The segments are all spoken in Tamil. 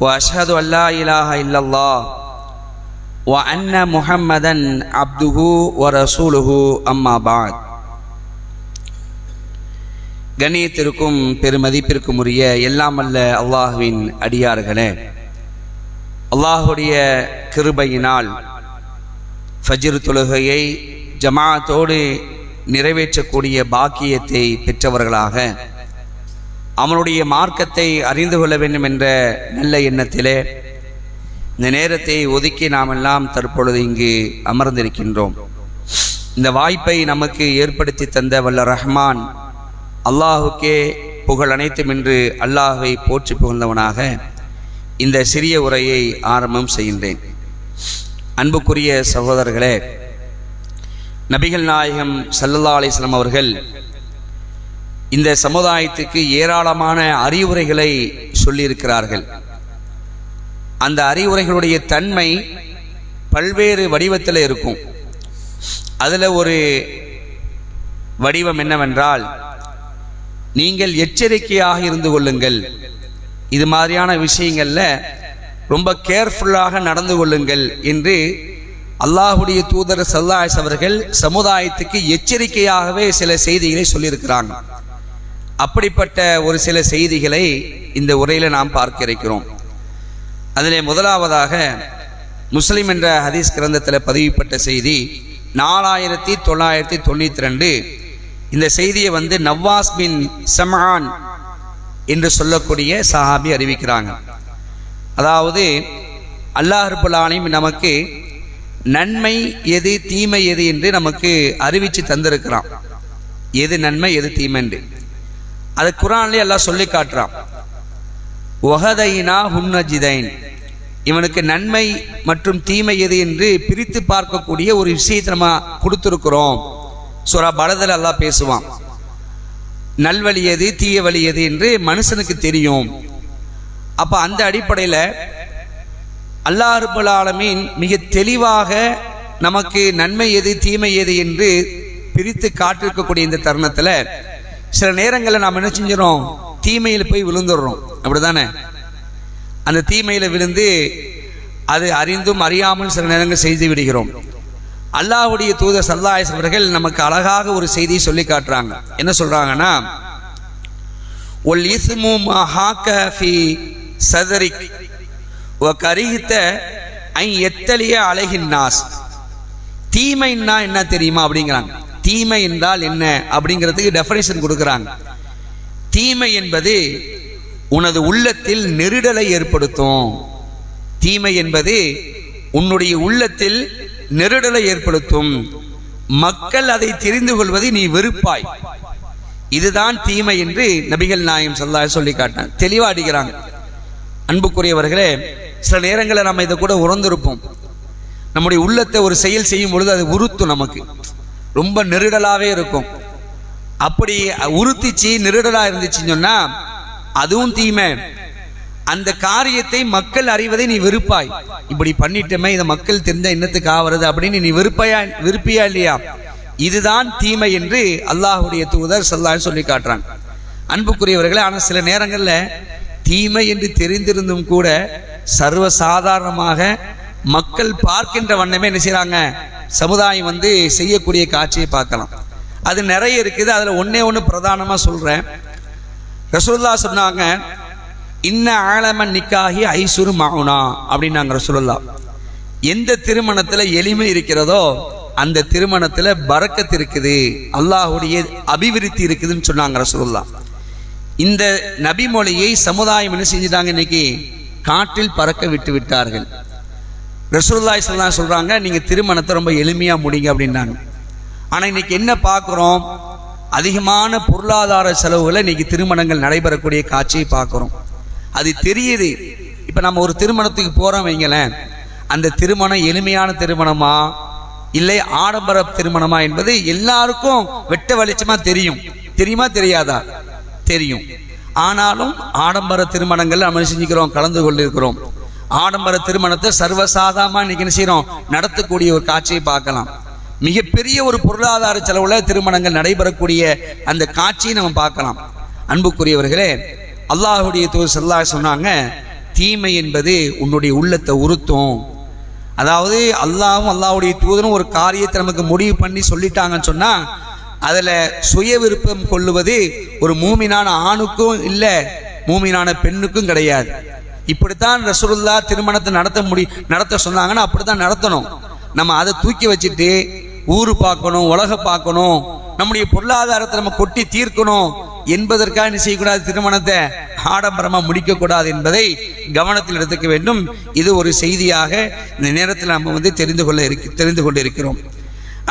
واشهد ان لا اله الا الله وان محمدا عبده ورسوله اما بعد கண்ணியத்திற்கும் பெருமதிப்பிற்கும் உரிய எல்லாம் அல்ல அல்லாஹுவின் அடியார்களே அல்லாஹுடைய கிருபையினால் ஃபஜ்ர் தொழுகையை ஜமாத்தோடு நிறைவேற்றக்கூடிய பாக்கியத்தை பெற்றவர்களாக அவனுடைய மார்க்கத்தை அறிந்து கொள்ள வேண்டும் என்ற நல்ல எண்ணத்திலே இந்த நேரத்தை ஒதுக்கி நாம் எல்லாம் தற்பொழுது இங்கு அமர்ந்திருக்கின்றோம். இந்த வாய்ப்பை நமக்கு ஏற்படுத்தி தந்த வல்ல ரஹ்மான் அல்லாஹுக்கே புகழ் அனைத்தும் என்று அல்லாஹை போற்றி புகழ்ந்தவனாக இந்த சிறிய உரையை ஆரம்பம் செய்கின்றேன். அன்புக்குரிய சகோதரர்களே நபிகள் நாயகம் சல்லல்லா அலிஸ்லாம் அவர்கள் இந்த சமுதாயத்துக்கு ஏராளமான அறிவுரைகளை சொல்லியிருக்கிறார்கள். அந்த அறிவுரைகளுடைய தன்மை பல்வேறு வடிவத்தில் இருக்கும். அதில் ஒரு வடிவம் என்னவென்றால் நீங்கள் எச்சரிக்கையாக இருந்து கொள்ளுங்கள். இது மாதிரியான விஷயங்களில் ரொம்ப கேர்ஃபுல்லாக நடந்து கொள்ளுங்கள் என்று அல்லாஹுடைய தூதர் சல்லாஸ் அவர்கள் சமுதாயத்துக்கு எச்சரிக்கையாகவே சில செய்திகளை சொல்லியிருக்கிறாங்க. அப்படிப்பட்ட ஒரு சில செய்திகளை இந்த உரையில் நாம் பார்க்க இருக்கிறோம் அதிலே முதலாவதாக முஸ்லீம் என்ற ஹதீஸ் கிரந்தத்தில் பதிவுப்பட்ட செய்தி நாலாயிரத்தி தொள்ளாயிரத்தி தொண்ணூற்றி ரெண்டு இந்த செய்தியை வந்து நவாஸ் பின் சமான் என்று சொல்லக்கூடிய சஹாபி அறிவிக்கிறாங்க. அதாவது அல்லாஹ் நமக்கு நன்மை எது தீமை எது என்று நமக்கு அறிவித்து தந்திருக்கிறான். எது நன்மை எது தீமை என்று அது குரான்லேயே எல்லாம் சொல்லி காட்டுறான். ஒஹதைனா ஹுன்னஜிதைன் இவனுக்கு நன்மை மற்றும் தீமை எது என்று பிரித்து பார்க்கக்கூடிய ஒரு விஷயத்தை நம்ம கொடுத்துருக்குறோம். சுரா பலதில் எல்லாம் பேசுவான். நல்வழி எது தீய வழி எது? என்று மனுஷனுக்கு தெரியும். அப்போ அந்த அடிப்படையில் அல்லாஹ் மிக தெளிவாக நமக்கு நன்மை எது தீமை எது என்று பிரித்து காட்டிருக்கக்கூடிய இந்த தருணத்தில் சில நேரங்களில் நாம் என்ன செஞ்சிடறோம்? தீமையில் போய் விழுந்துடுறோம். அப்படிதானே? அந்த தீமையில் விழுந்து அது அறிந்தும் அறியாமல் சில நேரங்கள் செய்து விடுகிறோம். அல்லாஹுடைய தூதர் சல்லாயஸ் அவர்கள் நமக்கு அழகாக ஒரு செய்தியை சொல்லி காட்டுறாங்க. என்ன சொல்கிறாங்கன்னா ஒல் இஸ்மு ஹாக்க ஃபி சதரிக் ஒ கரிகித்த ஐ எத்தலிய அழகின் நாஸ் தீமைன்னா என்ன தெரியுமா? அப்படிங்கிறாங்க. தீமை என்றால் என்ன அப்படிங்கிறதுக்கு டெஃபனேஷன் கொடுக்குறாங்க. தீமை என்பது உனது உள்ளத்தில் நெருடலை ஏற்படுத்தும். தீமை என்பது உன்னுடைய உள்ளத்தில் நெருடலை ஏற்படுத்தும். மக்கள் அதை தெரிந்து கொள்வதை நீ வெறுப்பாய். இதுதான் தீமை என்று நபிகள் நாயம் சொல்லா சொல்லி காட்டினான் தெளிவா அடிக்கிறாங்க அன்புக்குரியவர்களே சில நேரங்களில் நம்ம இதை கூட உறந்திருப்போம் நம்முடைய உள்ளத்தை ஒரு செயல் செய்யும் பொழுது அது உறுத்தும் நமக்கு. ரொம்ப நெருடலாகவே இருக்கும். அப்படி உறுத்திச்சு நெருடலாக இருந்துச்சுன்னு சொன்னால் அதுவும் தீமை. அந்த காரியத்தை மக்கள் அறிவதை நீ வெறுப்பாய். இப்படி பண்ணிட்டோமே இதை மக்கள் தெரிந்த இன்னத்துக்கு ஆவறது அப்படின்னு நீ வெறுப்பையா விருப்பியா இல்லையா? இதுதான் தீமை என்று அல்லாஹுடைய தூதர் சொல்லான்னு சொல்லி காட்டுறாங்க. அன்புக்குரியவர்களே ஆனால் சில நேரங்களில் தீமை என்று தெரிந்திருந்தும் கூட சர்வ சாதாரணமாக மக்கள் பார்க்கின்ற வண்ணமே என்ன செய்கிறாங்க சமுதாயம் வந்து செய்யக்கூடிய காட்சியை பார்க்கலாம். அது நிறைய இருக்குது. அதில் ஒன்றே ஒன்று பிரதானமாக சொல்கிறேன் ரசூல்லா சொன்னாங்க இன்ன ஆழமன் நிக்காகி ஐசுரு மகுனா அப்படின்னாங்க ரசூல்லா எந்த திருமணத்தில் எளிமை இருக்கிறதோ அந்த திருமணத்தில் பறக்கத்து இருக்குது. அல்லாஹுடைய அபிவிருத்தி இருக்குதுன்னு சொன்னாங்க ரசூல்லா இந்த நபிமொழியை சமுதாயம் என்ன செஞ்சிட்டாங்க இன்னைக்கு? காற்றில் பறக்க விட்டு விட்டார்கள். ரசூல்லாய் சொல்லலாம் சொல்கிறாங்க நீங்கள் திருமணத்தை ரொம்ப எளிமையாக முடிங்க அப்படின்னாங்க. ஆனால் இன்னைக்கு என்ன பார்க்குறோம் அதிகமான பொருளாதார செலவுகளை இன்றைக்கி திருமணங்கள் நடைபெறக்கூடிய காட்சியை பார்க்குறோம் அது தெரியுது. இப்போ நம்ம ஒரு திருமணத்துக்கு போகிறோம் வைங்களேன். அந்த திருமணம் எளிமையான திருமணமா? இல்லை ஆடம்பர திருமணமா என்பது எல்லாருக்கும் வெட்ட வெளிச்சமாக தெரியும். தெரியுமா தெரியாதா? தெரியும். ஆனாலும் ஆடம்பர திருமணங்கள் நம்ம செஞ்சுக்கிறோம்? கலந்து கொண்டிருக்கிறோம். ஆடம்பர திருமணத்தை சர்வசாதாரமாக இன்னைக்கு என்ன செய்கிறோம் நடத்தக்கூடிய ஒரு காட்சியை பார்க்கலாம். மிகப்பெரிய ஒரு பொருளாதார செலவுல திருமணங்கள் நடைபெறக்கூடிய அந்த காட்சியை நம்ம பார்க்கலாம். அன்புக்குரியவர்களே அல்லாஹுடைய தூர் செல்லா சொன்னாங்க தீமை என்பது உன்னுடைய உள்ளத்தை உறுத்தும். அதாவது அல்லாவும் அல்லாவுடைய தூதரும் ஒரு காரியத்தை நமக்கு முடிவு பண்ணி சொல்லிட்டாங்கன்னு சொன்னா அதுல சுய விருப்பம் கொள்ளுவது ஒரு மூமினான ஆணுக்கும் இல்லை மூமினான பெண்ணுக்கும் கிடையாது. இப்படித்தான் ரசூலுல்லா திருமணத்தை நடத்த முடி நடத்த சொன்னாங்கன்னா அப்படித்தான் நடத்தணும். நம்ம அதை தூக்கி வச்சுட்டு ஊர் பார்க்கணும் உலக பார்க்கணும் நம்முடைய பொருளாதாரத்தை நம்ம கொட்டி தீர்க்கணும் என்பதற்காக என்ன செய்யக்கூடாது திருமணத்தை? ஆடம்பரமா முடிக்கக்கூடாது என்பதை கவனத்தில் எடுத்துக்க வேண்டும். இது ஒரு செய்தியாக இந்த நேரத்தில் நம்ம வந்து தெரிந்து கொள்ள இருக்கு தெரிந்து கொண்டு இருக்கிறோம்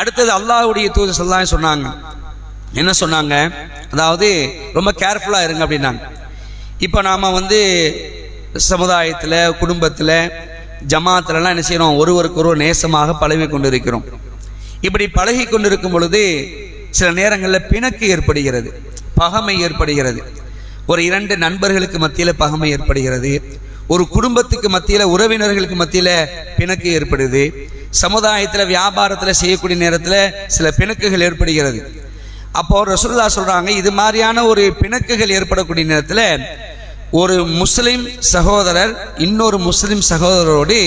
அடுத்தது அல்லாஹுடைய தூது சொல்லான்னு சொன்னாங்க. என்ன சொன்னாங்க? அதாவது ரொம்ப கேர்ஃபுல்லாக இருங்க அப்படின்னாங்க. இப்போ நாம் வந்து சமுதாயத்தில் குடும்பத்தில் ஜமாத்துலலாம் என்ன செய்கிறோம் ஒருவருக்கு ஒருவர் நேசமாக பழகி கொண்டிருக்கிறோம் இப்படி பழகி கொண்டிருக்கும் பொழுது சில நேரங்களில் பிணக்கு ஏற்படுகிறது பகமை ஏற்படுகிறது. ஒரு இரண்டு நண்பர்களுக்கு மத்தியில் பகமை ஏற்படுகிறது. ஒரு குடும்பத்துக்கு மத்தியில் உறவினர்களுக்கு மத்தியில் பிணக்கு ஏற்படுது. சமுதாயத்தில் வியாபாரத்தில் செய்யக்கூடிய நேரத்தில் சில பிணக்குகள் ஏற்படுகிறது. அப்போ ரசூல்லா சொல்கிறாங்க இது மாதிரியான ஒரு பிணக்குகள் ஏற்படக்கூடிய நேரத்தில் ஒரு முஸ்லிம் சகோதரர் இன்னொரு முஸ்லிம் சகோதரரோடு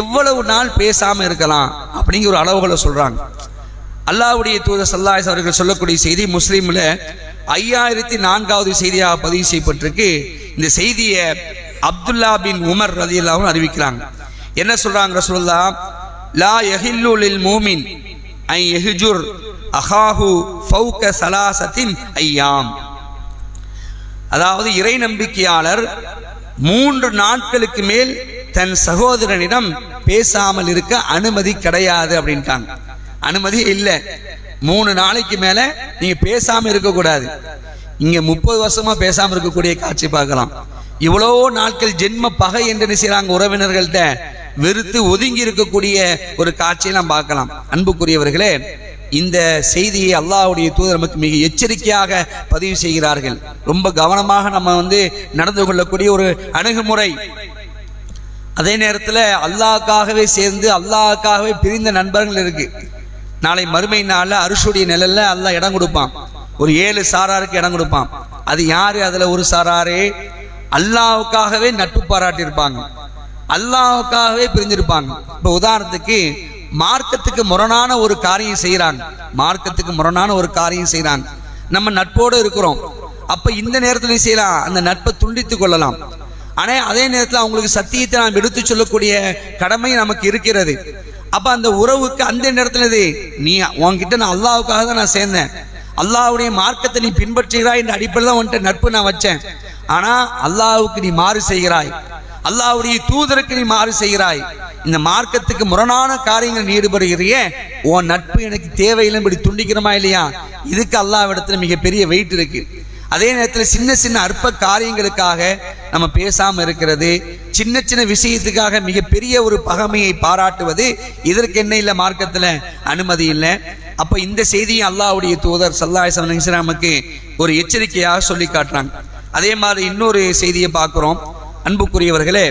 எவ்வளவு நாள் பேசாமல் இருக்கலாம் அப்படிங்கிற ஒரு அளவுகளை சொல்கிறாங்க அல்லாவுடைய தூதர் சல்லாஸ் அவர்கள் சொல்லக்கூடிய செய்தி முஸ்லீமில் ஐயாயிரத்தி நான்காவது செய்தியாக பதிவு செய்யப்பட்டிருக்கு. இந்த செய்தியை அப்துல்லா பின் உமர் ரதியல்லாவும் அறிவிக்கிறாங்க. என்ன சொல்கிறாங்க ரசூலுல்லா லா எஹில்லுலில் மூமின் ஐ எஹிஜுர் அஹாஹு ஃபௌக சலாசத்தின் ஐயாம். அதாவது இறை நம்பிக்கையாளர் மூன்று நாட்களுக்கு மேல் தன் சகோதரனிடம் பேசாமல் இருக்க அனுமதி கிடையாது அப்படின்ட்டாங்க. அனுமதி இல்லை. மூணு நாளைக்கு மேல நீங்க பேசாம இருக்கக்கூடாது. இங்க முப்பது வருஷமா பேசாம இருக்கக்கூடிய காட்சி பார்க்கலாம். இவ்வளோ நாட்கள் ஜென்ம பகை என்று செய்யறாங்க உறவினர்கள்ட்ட. வெறுத்து ஒதுங்கி இருக்கக்கூடிய ஒரு காட்சியை நாம் பார்க்கலாம். அன்புக்குரியவர்களே இந்த செய்தியை அல்லாஹுடைய தூதர் நமக்கு மிக எச்சரிக்கையாக பதிவு செய்கிறார்கள். ரொம்ப கவனமாக நம்ம வந்து நடந்து கொள்ளக்கூடிய ஒரு அணுகுமுறை. அதே நேரத்தில் அல்லாவுக்காகவே சேர்ந்து அல்லாவுக்காகவே பிரிந்த நண்பர்கள் இருக்கு. நாளை மறுமை நாளில் அரிசுடைய நிழலில் அல்லாஹ் இடம் கொடுப்பான். ஒரு ஏழு சாராருக்கு இடம் கொடுப்பான். அது யாரு? அதில் ஒரு சாராரு அல்லாவுக்காகவே நட்பு பாராட்டியிருப்பாங்க. அல்லாவுக்காகவே பிரிஞ்சிருப்பாங்க. இப்போ உதாரணத்துக்கு மார்க்கத்துக்கு முரணான ஒரு காரியம் செய்கிறான் மார்க்கத்துக்கு முரணான ஒரு காரியம் செய்கிறான் நம்ம நட்போடு இருக்கிறோம். அப்போ இந்த நேரத்தில் செய்யலாம்? அந்த நட்பை துண்டித்து கொள்ளலாம். ஆனால் அதே நேரத்தில் அவங்களுக்கு சத்தியத்தை நாம் எடுத்து சொல்லக்கூடிய கடமை நமக்கு இருக்கிறது. அப்போ அந்த உறவுக்கு அந்த நேரத்தில் இது நீ உன்கிட்ட நான் அல்லாவுக்காக தான் நான் சேர்ந்தேன். அல்லாவுடைய மார்க்கத்தை நீ பின்பற்றுகிறாய் என்ற அடிப்படையில் தான் உன்கிட்ட நட்பு நான் வச்சேன். ஆனால் அல்லாவுக்கு நீ மாறு செய்கிறாய். அல்லாஹ்வுடைய தூதருக்கு நீ மாறு செய்கிறாய். இந்த மார்க்கத்துக்கு முரணான காரியங்கள் நீ உன் நட்பு எனக்கு தேவையில்லை இப்படி துண்டிக்கிறோமா இல்லையா? இதுக்கு அல்லாஹ்விடத்துல மிகப்பெரிய வெயிட் இருக்கு. அதே நேரத்தில் சின்ன சின்ன அற்ப காரியங்களுக்காக நம்ம பேசாமல் இருக்கிறது சின்ன சின்ன விஷயத்துக்காக மிகப்பெரிய ஒரு பகமையை பாராட்டுவது இதற்கு என்ன இல்லை மார்க்கத்தில்? அனுமதி இல்லை. அப்போ இந்த செய்தியும் அல்லாவுடைய தூதர் சல்லாஹ் நமக்கு ஒரு எச்சரிக்கையாக சொல்லி காட்டுறாங்க. அதே மாதிரி இன்னொரு செய்தியை பார்க்குறோம். அன்புக்குரியவர்களே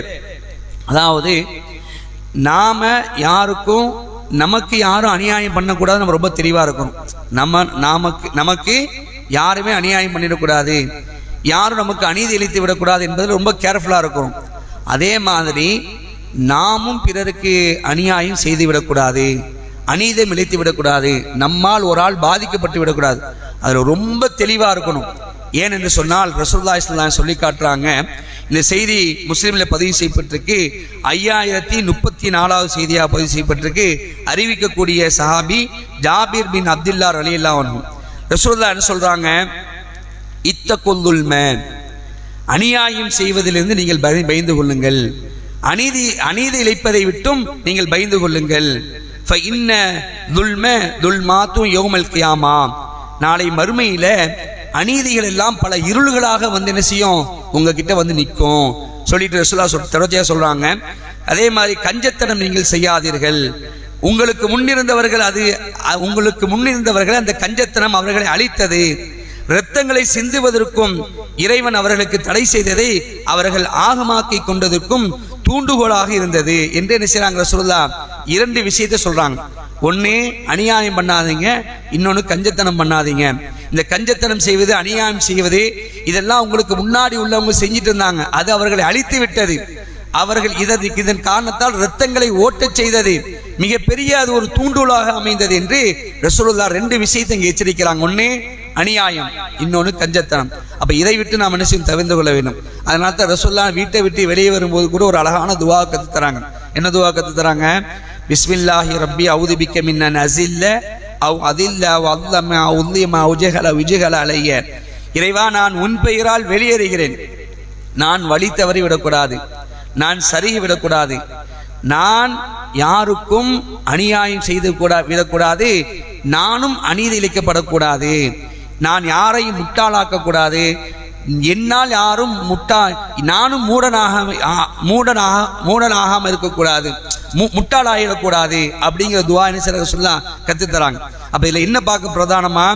அதாவது நாம யாருக்கும் நமக்கு யாரும் அநியாயம் பண்ணக்கூடாது நம்ம ரொம்ப தெளிவாக இருக்கணும். நம்ம நமக்கு நமக்கு யாருமே அநியாயம் பண்ணிடக்கூடாது. யாரும் நமக்கு அநீதி இழைத்து விடக்கூடாது என்பதில் ரொம்ப கேர்ஃபுல்லாக இருக்கும் அதே மாதிரி நாமும் பிறருக்கு அநியாயம் செய்து விடக்கூடாது. அநீதம் இழைத்து விடக்கூடாது. நம்மால் ஒரு ஆள் பாதிக்கப்பட்டு விடக்கூடாது. அதில் ரொம்ப தெளிவாக இருக்கணும். ஏன் என்று சொன்னால் ரசூல்லா இஸ்லாம் சொல்லி காட்டுறாங்க இந்த செய்தி முஸ்லீம்ல பதிவு செய்யப்பட்டிருக்கு. ஐயாயிரத்தி முப்பத்தி நாலாவது செய்தியாக பதிவு செய்யப்பட்டிருக்கு. அறிவிக்கக்கூடிய சஹாபி ஜாபீர் பின் அப்துல்லா அலி அல்லா ரசூல்லா என்ன சொல்றாங்க? இத்தகுல்துல்ம அநியாயம் செய்வதிலிருந்து நீங்கள் பய- பயந்து கொள்ளுங்கள். அநீதி அநீதி இழைப்பதை விட்டும் நீங்கள் பயந்து கொள்ளுங்கள். இன்ன துல்ம துல்மாத்தும் யோமல் கியாமா. நாளை மறுமையில் அநீதிகள் எல்லாம் பல இருள்களாக வந்து என்ன செய்யும்? உங்ககிட்ட வந்து நிற்கும். சொல்லிட்டு ரசுல்லா சொல் தொடர்ச்சியாக சொல்கிறாங்க அதே மாதிரி கஞ்சத்தனம் நீங்கள் செய்யாதீர்கள். உங்களுக்கு முன்னிருந்தவர்கள் அது உங்களுக்கு முன்னிருந்தவர்கள் அந்த கஞ்சத்தனம் அவர்களை அழித்தது. இரத்தங்களை சிந்துவதற்கும் இறைவன் அவர்களுக்கு தடை செய்ததை அவர்கள் ஆகமாக்கி கொண்டதற்கும் தூண்டுகோலாக இருந்தது என்று என்ன செய்கிறாங்க ரசூலுல்லா இரண்டு விஷயத்தை சொல்றாங்க. ஒண்ணு அநியாயம் பண்ணாதீங்க. இன்னொன்று கஞ்சத்தனம் பண்ணாதீங்க. இந்த கஞ்சத்தனம் செய்வது அநியாயம் செய்வது இதெல்லாம் உங்களுக்கு முன்னாடி உள்ளவங்க செஞ்சிட்டு இருந்தாங்க. அது அவர்களை அழித்து விட்டது. அவர்கள் இதற்கு இதன் காரணத்தால் இரத்தங்களை ஓட்டச் செய்தது. மிகப்பெரிய அது ஒரு தூண்டுகோலாக அமைந்தது என்று ரசூலுல்லா ரெண்டு விஷயத்தை எச்சரிக்கிறாங்க. ஒன்று அநியாயம். இன்னொன்று கஞ்சத்தனம். அப்ப இதை விட்டு நாம் மனுஷன் தவிர்ந்து தவிர்த்து கொள்ள வேண்டும். அதனால தான் ரசூல்லா வீட்டை விட்டு வெளியே வரும்போது கூட ஒரு அழகான துவா கத்து தராங்க. என்ன துவா கத்து தராங்க? பிஸ்மில்லாஹி ரப்பி அவுதுபிக்க மின்னன் அசில்ல அவ் அதில்லா வல்லமா அல்லம உல்லியமா உஜகல விஜகல அலைய. இறைவா நான் உன் பெயரால் வெளியேறுகிறேன். நான் வழி தவறி விடக்கூடாது. நான் சருகி விடக்கூடாது. நான் யாருக்கும் அநியாயம் செய்து கூட விடக்கூடாது. நானும் அநீதி இழைக்கப்படக்கூடாது. நான் யாரையும் முட்டாளாக்கக்கூடாது. என்னால் யாரும் முட்டா நானும் மூடனாக மூடனாக மூடனாகாமல் இருக்கக்கூடாது. முட்டாளாயிடக்கூடாது அப்படிங்கிற துவா என்ன சில சொல்ல கற்றுத்தராங்க அப்ப இதுல என்ன பார்க்க பிரதானமா?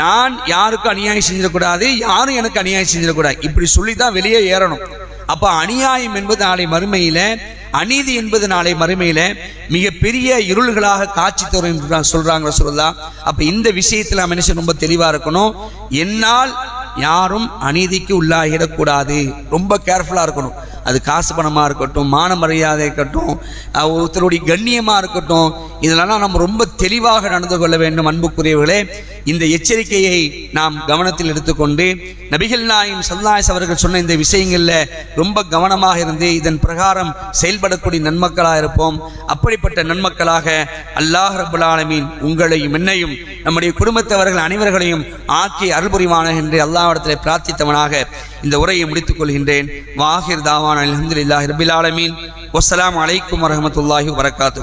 நான் யாருக்கும் அநியாயம் செஞ்சிடக்கூடாது யாரும் எனக்கு அநியாயம் செஞ்சிடக்கூடாது. இப்படி சொல்லி தான் வெளியே ஏறணும். அப்ப அநியாயம் என்பது நாளை மறுமையில அநீதி என்பது நாளை மறுமையில மிகப்பெரிய இருள்களாக காட்சி தரும் என்று சொல்றாங்க சொல்லலாம் அப்ப இந்த விஷயத்துல நம்ம மனுஷன் ரொம்ப தெளிவா இருக்கணும். என்னால் யாரும் அநீதிக்கு உள்ளாகிடக்கூடாது. ரொம்ப கேர்ஃபுல்லா இருக்கணும். அது காசு பணமாக இருக்கட்டும் மான மரியாதை இருக்கட்டும் ஒருத்தருடைய கண்ணியமாக இருக்கட்டும் இதெல்லாம் நம்ம ரொம்ப தெளிவாக நடந்து கொள்ள வேண்டும் அன்புக்குரியவர்களே. இந்த எச்சரிக்கையை நாம் கவனத்தில் எடுத்துக்கொண்டு நபிகள் நாயும் சல்லாஸ் அவர்கள் சொன்ன இந்த விஷயங்கள்ல ரொம்ப கவனமாக இருந்து இதன் பிரகாரம் செயல்படக்கூடிய நன்மக்களாக இருப்போம். அப்படிப்பட்ட நன்மக்களாக அல்லாஹ் ரபுல் ஆலமீன் உங்களையும் என்னையும் நம்முடைய குடும்பத்தவர்கள் அனைவர்களையும் ஆக்கி அருள்புரிவான என்று அல்லாஹ்விடத்தில் பிரார்த்தித்தவனாக இந்த உரையை முடித்துக் கொள்கின்றேன். வாஹிர் தாவான் அலமதுல்லாஹ் ரபில் ஆலமீன். வசலாம் அலைக்கும் வரமத்துல்லாஹி வரகாத்து